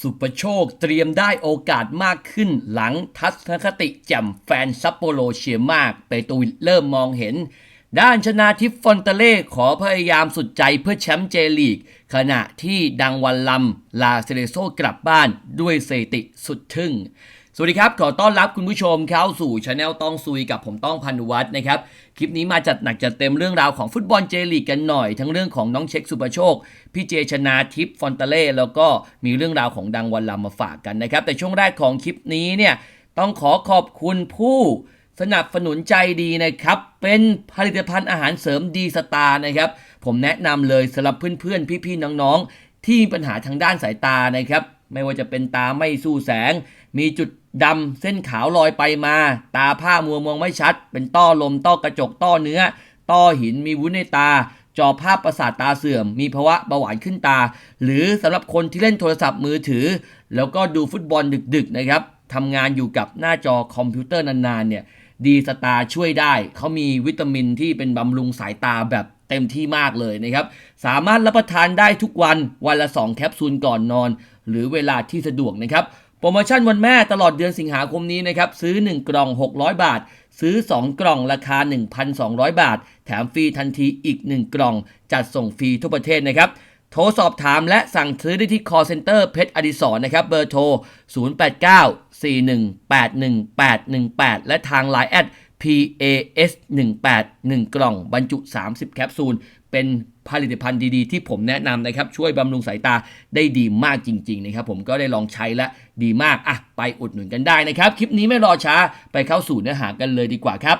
สุปโชคเตรียมได้โอกาสมากขึ้นหลังทัศนคติแจ่มแฟนซัปโปโรเชียมาก เปตวิชเริ่มมองเห็น ด้านชนาทิฟฟอนเตเล่ขอพยายามสุดใจเพื่อแชมป์เจลีก ขณะที่ดังวันลำลาเซเลโซกลับบ้านด้วยสถิติสุดทึ่ง สวัสดีครับ ขอต้อนรับคุณผู้ชมเข้าสู่ช anel ต้องซุยกับผมต้องพันวัฒน์นะครับ คลิปนี้มาจัดหนักจัดเต็มเรื่องราวของฟุตบอลเจลีกกันหน่อย ทั้งเรื่องของน้องเช็คสุปโชค พี่เจชนาทิพย์ฟอนเตเล่ แล้วก็มีเรื่องราวของดังวันลำมาฝากกันนะครับ แต่ช่วงแรกของคลิปนี้เนี่ยต้องขอขอบคุณผู้สนับสนุนใจดีนะครับ เป็นผลิตภัณฑ์อาหารเสริมดีสตาร์นะครับ ผมแนะนำเลยสำหรับเพื่อนๆพี่ๆน้องๆที่มีปัญหาทางด้านสายตานะครับ ไม่ว่าจะเป็นตาไม่สู้แสง มีจุดดำเส้นขาวลอยไปมา ตาผ้ามัวมองไม่ชัด เป็นต้อลม ต้อกระจก ต้อเนื้อ ต้อหิน มีวุ้นในตา จอภาพประสาทตาเสื่อม มีภาวะเบาหวานขึ้นตา หรือสำหรับคนที่เล่นโทรศัพท์มือถือ แล้วก็ดูฟุตบอลดึกๆนะครับทำงานอยู่กับหน้าจอคอมพิวเตอร์นานๆเนี่ย ดีสตาช่วยได้ เขามีวิตามินที่เป็นบำรุงสายตาแบบเต็มที่มากเลยนะครับ สามารถรับประทานได้ทุกวัน วันละ 2 แคปซูลก่อนนอน หรือเวลาที่สะดวกนะครับโปรโมชั่นวันแม่ตลอดเดือนสิงหาคมนี้นะครับซื้อ 1 กล่อง 600 บาท ซื้อ 2 กล่องราคา 1,200 บาท แถมฟรีทันทีอีก 1 กล่อง จัดส่งฟรีทั่วประเทศนะครับ โทรสอบถามและสั่งซื้อได้ที่ call center เพชรอดิศรนะครับ เบอร์โทร 0894181818 และทาง Line แอด PAS 18 1 กล่อง บรรจุ 30 แคปซูล เป็น ผลิตภัณฑ์ดีๆ ที่ผมแนะนำนะครับ ช่วยบำรุงสายตาได้ดีมากจริง ๆ นะครับ ผมก็ได้ลองใช้และดีมากอะไปอุดหนุนกันได้นะครับ คลิปนี้ไม่รอช้าไปเข้าสู่เนื้อหากันเลยดีกว่าครับ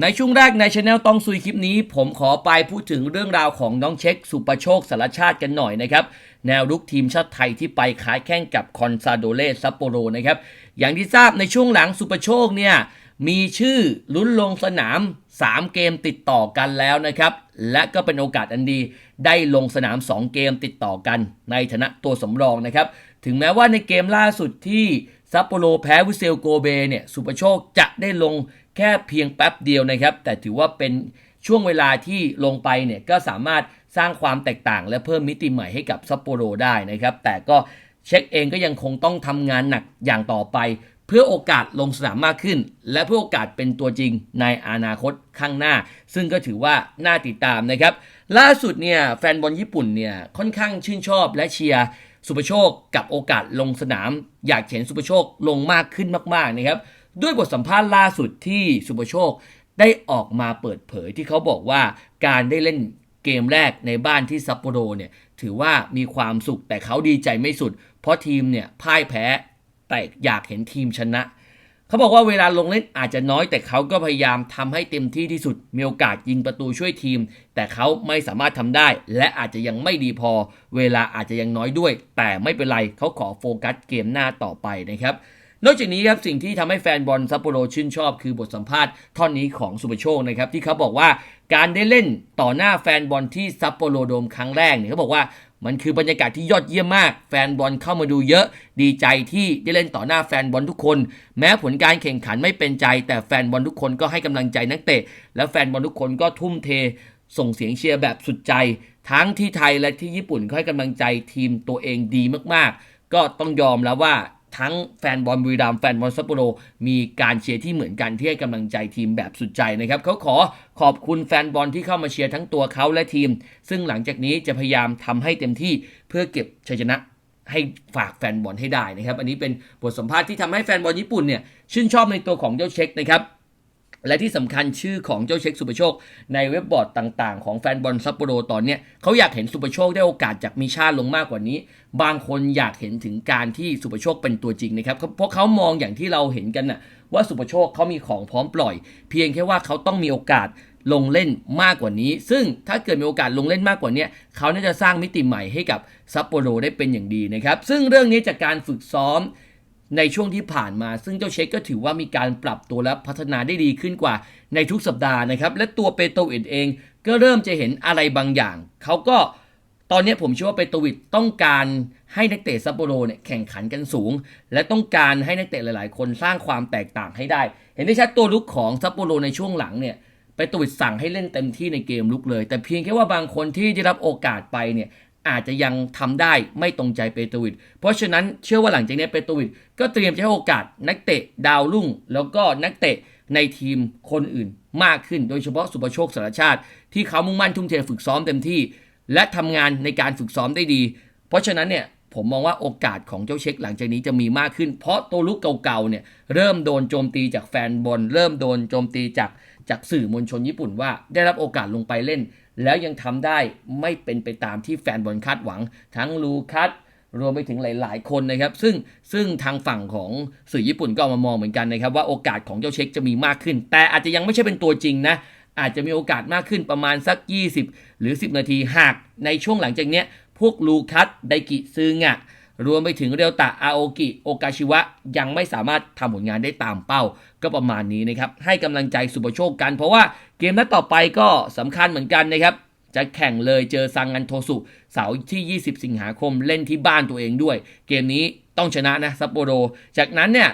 ในช่วงแรกในช anel ต้องซุยคลิปนี้ ผมขอไปพูดถึงเรื่องราวของน้องเช็ค สุประโชคสารชาติกันหน่อยนะครับ แนวรุกทีมชาติไทยที่ไปค้ายแข่งกับคอนซาโดเลซัปโปโรนะครับ อย่างที่ทราบในช่วงหลังสุประโชคเนี่ยมีชื่อลุ้นลงสนาม 3 เกมติดต่อกันแล้วนะครับ และก็เป็นโอกาสอันดี ได้ลงสนาม 2 เกมติดต่อกัน ในฐานะตัวสำรองนะครับ ถึงแม้ว่าในเกมล่าสุดที่ซัปโปโรแพ้วิเซลโกเบเนี่ยสุปโชคจะได้ลงแค่เพียงแป๊บเดียวนะครับ แต่ถือว่าเป็นช่วงเวลาที่ลงไปเนี่ยก็สามารถสร้างความแตกต่างและเพิ่มมิติใหม่ให้กับซัปโปโรได้นะครับ แต่ก็เช็คเองก็ยังคงต้องทำงานหนักอย่างต่อไป พื่อโอกาสลงสนามมากขึ้น และเพื่อโอกาสเป็นตัวจริงในอนาคตข้างหน้า ซึ่งก็ถือว่าน่าติดตามนะครับ ล่าสุดเนี่ยแฟนบอลญี่ปุ่นเนี่ยค่อนข้างชื่นชอบและเชียร์สุปโชคกับโอกาสลงสนาม อยากเห็นสุปโชคลงมากขึ้นมากๆนะครับด้วยบทสัมภาษณ์ล่าสุดที่สุปโชคได้ออกมาเปิดเผยที่เขาบอกว่าการได้เล่นเกมแรกในบ้านที่ซัปโปโรเนี่ยถือว่ามีความสุขแต่เขาดีใจไม่สุด เพราะทีมเนี่ยพ่ายแพ้ แต่อยากเห็นทีมชนะ เขาบอกว่าเวลาลงเล่นอาจจะน้อยแต่เขาก็พยายามทำให้เต็มที่ที่สุด มีโอกาสยิงประตูช่วยทีม แต่เขาไม่สามารถทำได้ และอาจจะยังไม่ดีพอ เวลาอาจจะยังน้อยด้วย แต่ไม่เป็นไรเขาขอโฟกัสเกมหน้าต่อไปนะครับนอกจากนี้ครับสิ่งที่ทำให้แฟนบอลซัปโปโรชื่นชอบคือบทสัมภาษณ์ท่อนนี้ของสุปโชคนะครับที่เขาบอกว่าการได้เล่นต่อหน้าแฟนบอลที่ซัปโปโรโดมครั้งแรกเนี่ยเขาบอกว่า มันคือบรรยากาศที่ยอดเยี่ยมมาก แฟนบอลเข้ามาดูเยอะ ดีใจที่ได้เล่นต่อหน้าแฟนบอลทุกคน แม้ผลการแข่งขันไม่เป็นใจ แต่แฟนบอลทุกคนก็ให้กำลังใจนักเตะ และแฟนบอลทุกคนก็ทุ่มเท ส่งเสียงเชียร์แบบสุดใจ ทั้งที่ไทยและที่ญี่ปุ่นก็ให้กำลังใจทีมตัวเองดีมากๆ ก็ต้องยอมแล้วว่า ทั้งแฟนบอลบุรีรัมย์แฟนบอลซัปโปโรมีการเชียร์ที่เหมือนกันที่ให้กำลังใจทีมแบบสุดใจนะครับเขาขอขอบคุณแฟนบอลที่เข้ามาเชียร์ทั้งตัวเขาและทีม ซึ่งหลังจากนี้จะพยายามทำให้เต็มที่เพื่อเก็บชัยชนะให้ฝากแฟนบอลให้ได้นะครับ อันนี้เป็นบทสัมภาษณ์ที่ทำให้แฟนบอลญี่ปุ่นเนี่ยชื่นชอบในตัวของเจ้าเช็คนะครับ และที่สำคัญชื่อของเจ้าเช็คสุปโชค ในเว็บบอร์ดต่างๆ ของแฟนบอลซัปโปโรตอนเนี้ยเขาอยากเห็นสุปโชคได้โอกาสจากมีชาลงมากกว่านี้ บางคนอยากเห็นถึงการที่สุปโชคเป็นตัวจริงนะครับเพราะเขามองอย่างที่เราเห็นกันน่ะว่าสุปโชคเขามีของพร้อมปล่อย เพียงแค่ว่าเขาต้องมีโอกาสลงเล่นมากกว่านี้ ซึ่งถ้าเกิดมีโอกาสลงเล่นมากกว่านี้เขาน่าจะสร้างมิติใหม่ให้กับซัปโปโรได้เป็นอย่างดีนะครับซึ่งเรื่องนี้จากการฝึกซ้อม ในช่วงที่ผ่านมา ซึ่งเจ้าเช็คก็ถือว่ามีการปรับตัวและพัฒนาได้ดีขึ้นกว่าในทุกสัปดาห์นะครับ และตัวเปโตวิดเองก็เริ่มจะเห็นอะไรบางอย่าง เขาก็ตอนนี้ผมเชื่อว่าเปโตวิดต้องการให้นักเตะซัปโปโรเนี่ยแข่งขันกันสูง และต้องการให้นักเตะหลาย ๆ คนสร้างความแตกต่างให้ได้ เห็นได้ชัดตัวลุกของซัปโปโรในช่วงหลังเนี่ยไปตวิดสั่งให้เล่นเต็มที่ในเกมลุกเลย แต่เพียงแค่ว่าบางคนที่ได้รับโอกาสไปเนี่ย อาจจะยังทำได้ไม่ตรงใจเปโตรวิดเพราะฉะนั้นเชื่อว่าหลังจากนี้เปโตรวิดก็เตรียมจะให้โอกาสนักเตะดาวรุ่ง แล้วก็นักเตะในทีมคนอื่นมากขึ้น โดยเฉพาะสุภโชคสารชาติ ที่เขามุ่งมั่นทุ่มเทฝึกซ้อมเต็มที่ และทำงานในการฝึกซ้อมได้ดี เพราะฉะนั้นเนี่ยผมมองว่าโอกาสของเจ้าเช็คหลังจากนี้จะมีมากขึ้น เพราะตัวลุกเก่าๆเนี่ยเริ่มโดนโจมตีจากแฟนบอลเริ่มโดนโจมตีจาก จากสื่อมวลชนญี่ปุ่นว่าได้รับโอกาสลงไปเล่น แล้วยังทำได้ไม่เป็นไปตามที่แฟนบอลคาดหวัง ทั้งลูคัสรวมไปถึงหลาย ๆ คนนะครับ ซึ่งซึ่งทางฝั่งของสื่อญี่ปุ่นก็เอามามองเหมือนกันนะครับ ว่าโอกาสของเจ้าเช็คจะมีมากขึ้น แต่อาจจะยังไม่ใช่เป็นตัวจริงนะอาจจะมีโอกาสมากขึ้นประมาณสัก 20 หรือ 10 นาทีหากในช่วงหลังจากเนี้ยพวกลูคัสไดกิซึงะ รวมไปถึงเรียวตะอาโอกิโอกาชิวะ ยังไม่สามารถทำผลงานได้ตามเป้า ก็ประมาณนี้นะครับ ให้กำลังใจสุปโชคกัน เพราะว่าเกมนัดต่อไปก็สำคัญเหมือนกันนะครับ จะแข่งเลยเจอซังงันโทสุเสาร์ที่ 20 สิงหาคมเล่นที่บ้านตัวเองด้วย เกมนี้ต้องชนะนะซัปโปโร จากนั้นเนี่ย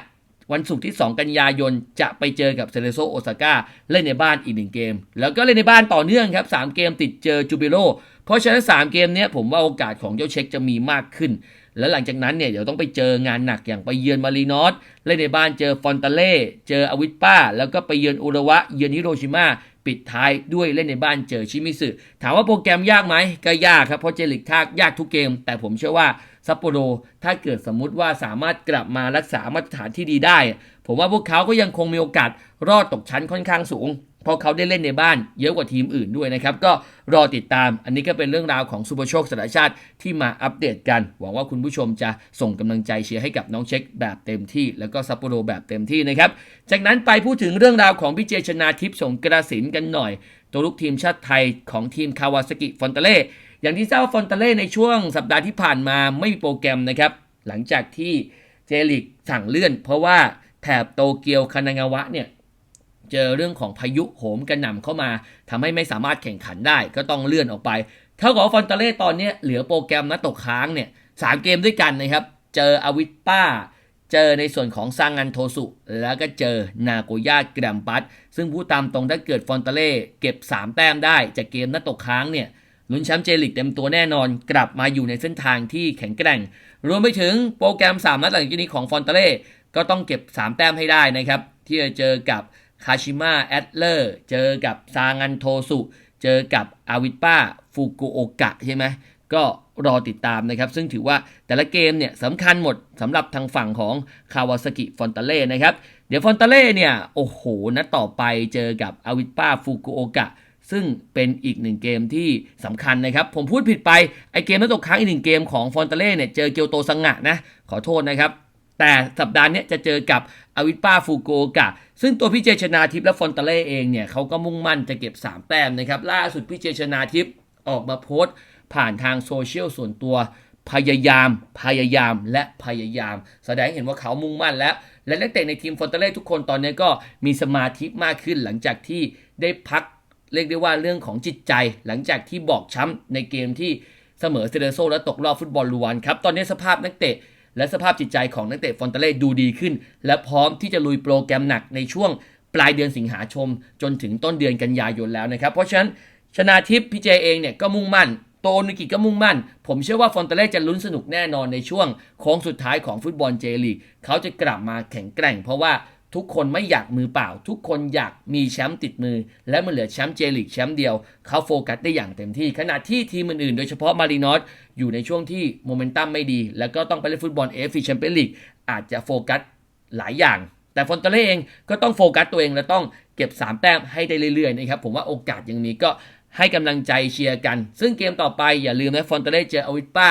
วันศุกร์ที่ 2 กันยายน จะไปเจอกับเซเลโซโอซาก้าเล่นในบ้านอีกหนึ่งเกม แล้วก็เล่นในบ้านต่อเนื่องครับ 3 เกมติดเจอจูบิโรเพราะฉะนั้น 3 เกมนี้ผมว่าโอกาสของเจ้าเช็คจะมีมากขึ้น แล้วหลังจากนั้นเนี่ยเดี๋ยวต้องไปเจองานหนักอย่างไปเยือนมารีนอสเล่นในบ้านเจอฟอนตาเล่ เจออวิสป้า แล้วก็ไปเยือนอุระวะ เยือนฮิโรชิมาปิดท้ายด้วยเล่นในบ้านเจอชิมิสึถามว่าโปรแกรมยากไหมก็ยากครับเพราะเจลิกทากยากทุกเกม แต่ผมเชื่อว่าซัปโปโรถ้าเกิดสมมุติว่าสามารถกลับมารักษามาตรฐานที่ดีได้ ผมว่าพวกเขาก็ยังคงมีโอกาสรอดตกชั้นค่อนข้างสูง เพราะเขาได้เล่นในบ้านเยอะกว่าทีมอื่นด้วยนะครับ ก็รอติดตามอันนี้ก็เป็นเรื่องราวของซูเปอร์โชคสารชาติที่มาอัปเดตกัน หวังว่าคุณผู้ชมจะส่งกำลังใจเชียร์ให้กับน้องเช็คแบบเต็มที่ แล้วก็ซัปโปโรแบบเต็มที่นะครับ จากนั้นไปพูดถึงเรื่องราวของพี่เจชนาทิพย์สงกระสินกันหน่อย ตัวลูกทีมชาติไทยของทีมคาวาซากิฟอนเตเล่อย่างที่ทราบว่าฟอนเตเล่ในช่วงสัปดาห์ที่ผ่านมาไม่มีโปรแกรมนะครับหลังจากที่เจลิกสั่งเลื่อน เพราะว่าแถบโตเกียวคานางาวะเนี่ย เจอเรื่องของพายุโหมกระหน่ำเข้ามาทำให้ไม่สามารถแข่งขันได้ก็ต้องเลื่อนออกไปเท่ากับว่าฟอนเตเล่ตอนนี้เหลือโปรแกรมนัดตกค้างเนี่ยสามเกมด้วยกันนะครับ เจออวิสป้า เจอในส่วนของซางงันโทสุ แล้วก็เจอนาโกย่าแกรมปัสซึ่งผู้ตามตรงถ้าเกิดฟอนเตเล่เก็บ 3 แต้มได้จากเกมนัดตกค้างเนี่ยลุ้นแชมป์เจลิกเต็มตัวแน่นอน กลับมาอยู่ในเส้นทางที่แข็งแกร่ง รวมไปถึงโปรแกรม 3 นัดหลังจากนี้ของฟอนเตเล่ก็ต้องเก็บ 3 แต้มให้ได้นะครับ ที่จะเจอกับ คาชิมะแอดเลอร์เจอกับซางันโทสุ เจอกับอาวิป้าฟูกุโอกะใช่ไหมก็รอติดตามนะครับ ซึ่งถือว่าแต่ละเกมเนี่ยสำคัญหมดสำหรับทางฝั่งของคาวาซากิฟอนตาเล่นะครับ เดี๋ยวฟอนตาเล่เนี่ย โอ้โหนัดต่อไปเจอกับอาวิป้าฟูกุโอกะซึ่งเป็นอีกหนึ่งเกมที่สำคัญนะครับ ผมพูดผิดไป ไอเกมนัดตกค้างอีกหนึ่งเกมของฟอนตาเล่เนี่ย เจอเกียวโตซังงะนะ ขอโทษนะครับ แต่สัปดาห์นี้จะเจอกับอวิป้าฟูโกกะ ซึ่งตัวพี่เจชนาทิพย์และฟอนตาเล่เองเนี่ยเขาก็มุ่งมั่นจะเก็บ 3 แต้มนะครับ ล่าสุดพี่เจชนาทิพย์ออกมาโพสต์ ผ่านทางโซเชียลส่วนตัวพยายาม พยายามและพยายาม แสดงเห็นว่าเขามุ่งมั่นแล้ว และนักเตะในทีมฟอนตาเล่ทุกคนตอนนี้ก็มีสมาธิมากขึ้นหลังจากที่ได้พักเรียกได้ว่าเรื่องของจิตใจ หลังจากที่บอกช้ำในเกมที่เสมอเซเดโซและตกรอบฟุตบอลลูวันครับตอนนี้สภาพนักเตะ และสภาพจิตใจของนักเตะฟอนตาเล่ดูดีขึ้น และพร้อมที่จะลุยโปรแกรมหนักในช่วงปลายเดือนสิงหาชม จนถึงต้นเดือนกันยายนแล้วนะครับ เพราะฉะนั้นชนาทิพย์พี่เจเองเนี่ยก็มุ่งมั่น โตนุกิก็มุ่งมั่น ผมเชื่อว่าฟอนตาเล่จะลุ้นสนุกแน่นอนในช่วงโค้งสุดท้ายของฟุตบอลเจลีกเขาจะกลับมาแข็งแกร่ง เพราะว่า ทุกคนไม่อยากมือเปล่า ทุกคนอยากมีแชมป์ติดมือ และมันเหลือแชมป์เจลีกแชมป์เดียว เขาโฟกัสได้อย่างเต็มที่ ขณะที่ทีมอื่นๆ โดยเฉพาะมารีนอสอยู่ในช่วงที่โมเมนตัมไม่ดี แล้วก็ต้องไปเล่นฟุตบอลเอฟซีแชมเปี้ยนลีกอาจจะโฟกัสหลายอย่าง แต่ฟอนตเล่เองก็ต้องโฟกัสตัวเองและต้องเก็บ 3 แต้มให้ได้เรื่อยๆนะครับผมว่าโอกาสยังมีก็ให้กำลังใจเชียร์กัน ซึ่งเกมต่อไปอย่าลืมนะฟอนตเล่เจออวิสป้า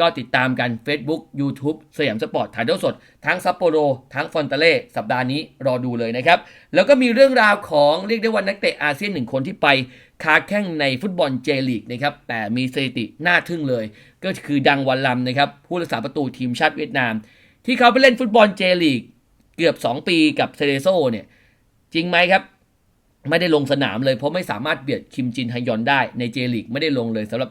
ก็ติดตามกัน Facebook YouTube สยามสปอร์ตถ่ายทอดสด ทั้งซัปโปโร ทั้งฟอนตาเล่สัปดาห์นี้รอดูเลยนะครับ แล้วก็มีเรื่องราวของเรียกได้ว่านักเตะอาเซียนหนึ่งคนที่ไปค้าแข่งในฟุตบอลเจลีกนะครับ แต่มีสถิติน่าทึ่งเลย ก็คือดังวันลำนะครับ ผู้รักษาประตูทีมชาติเวียดนาม ที่เขาไปเล่นฟุตบอลเจลีกเกือบ 2 ปีกับเซเดโซเนี่ยจริงไหมครับไม่ได้ลงสนามเลยเพราะไม่สามารถเบียดคิมจินฮยอนได้ในเจลีกไม่ได้ลงเลยสำหรับ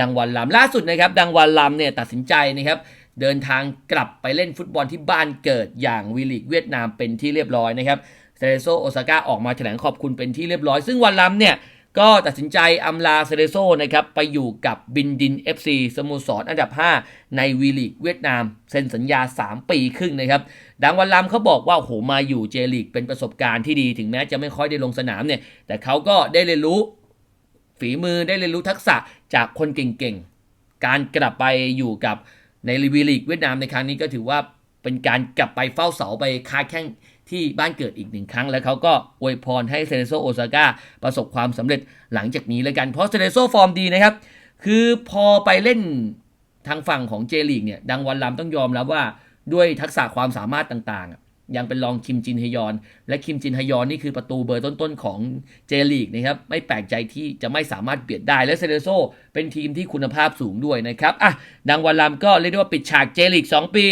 ดังวันลำล่าสุดนะครับ ดังวันลำเนี่ยตัดสินใจนะครับ เดินทางกลับไปเล่นฟุตบอลที่บ้านเกิดอย่างวีลีกเวียดนามเป็นที่เรียบร้อยนะครับเซเรโซโอซาก้าออกมาแถลงขอบคุณเป็นที่เรียบร้อย ซึ่งวันลำเนี่ยก็ตัดสินใจอำลาเซเรโซนะครับไปอยู่กับบินดิน FC สโมสรอันดับ 5 ในวีลีกเวียดนาม เซ็นสัญญา 3 ปีครึ่งนะครับ ดังวันลำเขาบอกว่าโหมาอยู่เจลีกเป็นประสบการณ์ที่ดี ถึงแม้จะไม่ค่อยได้ลงสนามเนี่ย แต่เขาก็ได้เรียนรู้ ฝีมือได้เรียนรู้ทักษะจากคนเก่งๆ การกลับไปอยู่กับในวีลีกเวียดนามในครั้งนี้ก็ถือว่าเป็นการกลับไปเฝ้าเสาไปค้าแข้งที่บ้านเกิดอีกหนึ่งครั้ง แล้วเขาก็อวยพรให้เซเนโซโอซาก้าประสบความสำเร็จหลังจากนี้แล้วกันเพราะเซเนโซฟอร์มดีนะครับ คือพอไปเล่นทางฝั่งของเจลีกเนี่ยดังวันลำต้องยอมรับว่าด้วยทักษะความสามารถต่างๆ ยังเป็นรองคิมจินฮยอน และคิมจินฮยอนนี่คือประตูเบอร์ต้นๆของเจลีกนะครับ ไม่แปลกใจที่จะไม่สามารถเบียดได้ และเซเดโซเป็นทีมที่คุณภาพสูงด้วยนะครับ อะ ดังวันลำก็เรียกได้ว่าปิดฉากเจลีก2 ปี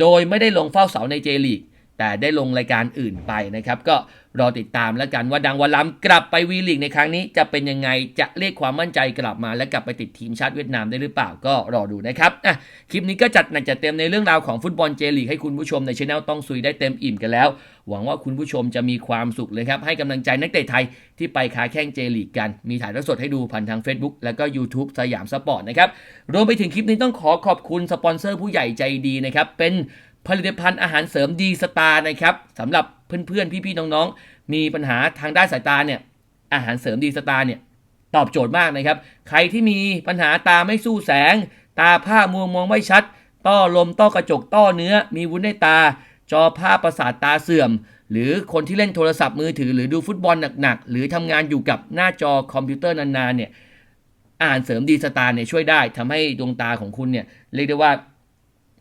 โดยไม่ได้ลงเฝ้าเสาในเจลีก แต่ได้ลงรายการอื่นไปนะครับ ก็ รอติดตามแล้วกันว่าดังวันล้ำกลับไปวีลีกในครั้งนี้จะเป็นยังไงจะเรียกความมั่นใจกลับมา และกลับไปติดทีมชาติเวียดนามได้หรือเปล่าก็รอดูนะครับอะคลิปนี้ก็จัดหนักจัดเต็มในเรื่องราวของฟุตบอลเจลีกให้คุณผู้ชมในช anel ต้องซุยได้เต็มอิ่มกันแล้ว หวังว่าคุณผู้ชมจะมีความสุขเลยครับให้กำลังใจนักเตะไทยที่ไปค้าแข้งเจลีกกัน มีถ่ายทอดสดให้ดูผ่านทาง Facebook แล้วก็ YouTube สยามสปอร์ตนะครับรวมไปถึงคลิปนี้ต้องขอขอบคุณสปอนเซอร์ผู้ใหญ่ใจดีนะครับเป็นผลิตภัณฑ์อาหารเสริมดีสตาร์นะครับสำหรับ เพื่อนๆ พี่ๆ น้องๆ มีปัญหาทางด้านสายตาเนี่ย อาหารเสริมดีสตาร์เนี่ย ตอบโจทย์มากนะครับ ใครที่มีปัญหาตาไม่สู้แสง ตาผ้ามัวมองไม่ชัด ต้อลม ต้อกระจก ต้อเนื้อ มีวุ้นในตา จอผ้าประสาทตาเสื่อม หรือคนที่เล่นโทรศัพท์มือถือ หรือดูฟุตบอลหนักๆ หรือทำงานอยู่กับหน้าจอคอมพิวเตอร์นานๆ เนี่ยอาหารเสริมดีสตาร์เนี่ยช่วยได้ทำให้ดวงตาของคุณเนี่ยเรียกได้ว่า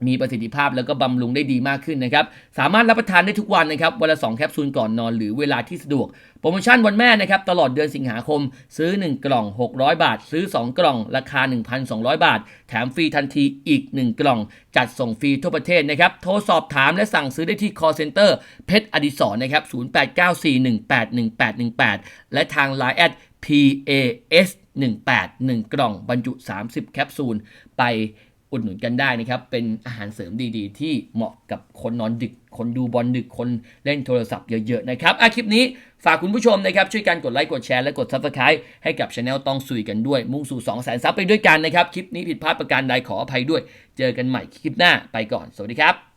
มีประสิทธิภาพแล้วก็บำรุงได้ดีมากขึ้นนะครับ สามารถรับประทานได้ทุกวันนะครับ วันละ 2 แคปซูลก่อนนอนหรือเวลาที่สะดวก โปรโมชั่นวันแม่นะครับ ตลอดเดือนสิงหาคม ซื้อ 1 กล่อง 600 บาท ซื้อ 2 กล่อง ราคา 1,200 บาท แถมฟรีทันทีอีก 1 กล่อง จัดส่งฟรีทั่วประเทศนะครับ โทรสอบถามและสั่งซื้อได้ที่ call center เพชรอดิศรนะครับ 0894181818 และทาง Line แอด PAS 18 1 กล่องบรรจุ 30 แคปซูลไป อุดหนุนกันได้นะครับ เป็นอาหารเสริมดีๆ ที่เหมาะกับคนนอนดึก คนดูบอลดึก คนเล่นโทรศัพท์เยอะๆนะครับอะคลิปนี้ฝากคุณผู้ชมนะครับ ช่วยกันกดไลค์กดแชร์และกด Subscribe ให้กับช anel ต้องสุยกันด้วย มุ่งสู่ 2 0 0 0 0 0ซับไปด้วยกันนะครับ คลิปนี้ผิดพลาดประการใดขออภัยด้วย เจอกันใหม่คลิปหน้าไปก่อน สวัสดีครับ